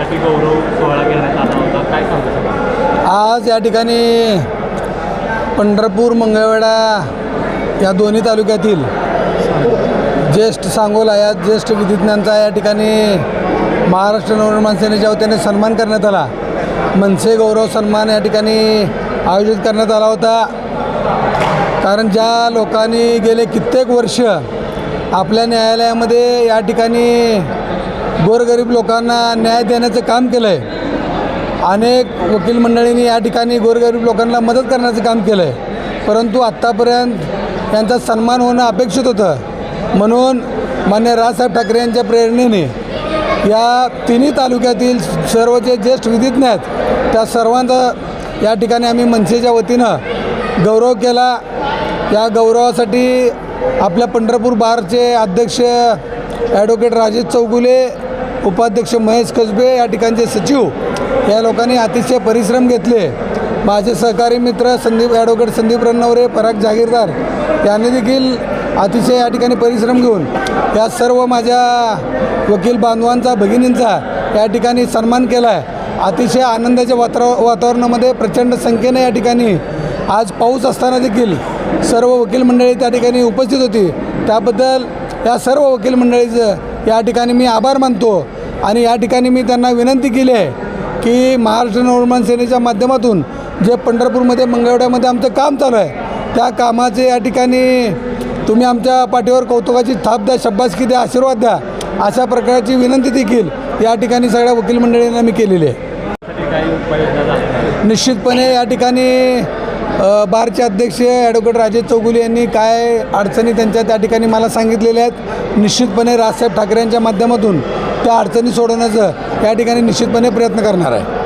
बारसाठी गौरव सोहळा घेण्यात आला होता. काय सांगू आज या ठिकाणी पंढरपूर मंगळवेढा या दोन्ही तालुक्यातील ज्येष्ठ सांगोला या ज्येष्ठ विधिज्ञांचा या ठिकाणी महाराष्ट्र नवनिर्माण सेनेच्या वतीने सन्मान करण्यात आला. मनसे गौरव सन्मान या ठिकाणी आयोजित करण्यात आला होता. कारण ज्या लोकांनी गेले कित्येक वर्ष आपल्या न्यायालयामध्ये या ठिकाणी गोरगरीब लोकांना न्याय देण्याचं काम केलं आहे अनेक वकील मंडळींनी या ठिकाणी गोरगरीब लोकांना मदत करण्याचं काम केलं आहे परंतु आत्तापर्यंत यांचा सन्मान होणं अपेक्षित होतं. म्हणून मान्य राजसाहेब ठाकरे यांच्या प्रेरणेने या तिन्ही तालुक्यातील सर्व जे ज्येष्ठ विधिज्ञ आहेत त्या सर्वांचा या ठिकाणी आम्ही मनसेच्या वतीनं गौरव केला. या गौरवासाठी आपल्या पंढरपूर बारचे अध्यक्ष ॲडव्होकेट राजेश चौगुले उपाध्यक्ष महेश कसबे या ठिकाणचे सचिव. या लोकांनी अतिशय परिश्रम घेतले. माझे सहकारी मित्र संदीप ॲडव्होकेट संदीप रन्नवरे पराग जागीरदार यांनी देखील अतिशय या ठिकाणी परिश्रम घेऊन या सर्व माझ्या वकील बांधवांचा भगिनींचा या ठिकाणी सन्मान केला आहे अतिशय आनंदाच्या वातावर वातावरणामध्ये प्रचंड संख्येने या ठिकाणी आज पाऊस असताना देखील सर्व वकील मंडळी त्या ठिकाणी उपस्थित होती. त्याबद्दल या सर्व वकील मंडळीचं या ठिकाणी मी आभार मानतो आणि या ठिकाणी मी त्यांना विनंती केली आहे की महाराष्ट्र नवनिर्माण सेनेच्या माध्यमातून जे पंढरपूरमध्ये मंगळवड्यामध्ये आमचं काम चालू आहे त्या कामाचे या ठिकाणी तुम्ही आमच्या पाठीवर कौतुकाची थाप द्या शब्बासकी द्या आशीर्वाद द्या अशा प्रकारची विनंती देखील या ठिकाणी सगळ्या वकील मंडळींना मी केलेली आहे. निश्चितपणे या ठिकाणी बारचे अध्यक्ष ॲडव्होकेट राजेश चौगुले यांनी काय अडचणी त्यांच्या त्या ठिकाणी मला सांगितलेल्या आहेत निश्चितपणे राजसाहेब ठाकरे यांच्या माध्यमातून त्या अडचणी सोडवण्याचं या ठिकाणी निश्चितपणे प्रयत्न करणार आहे.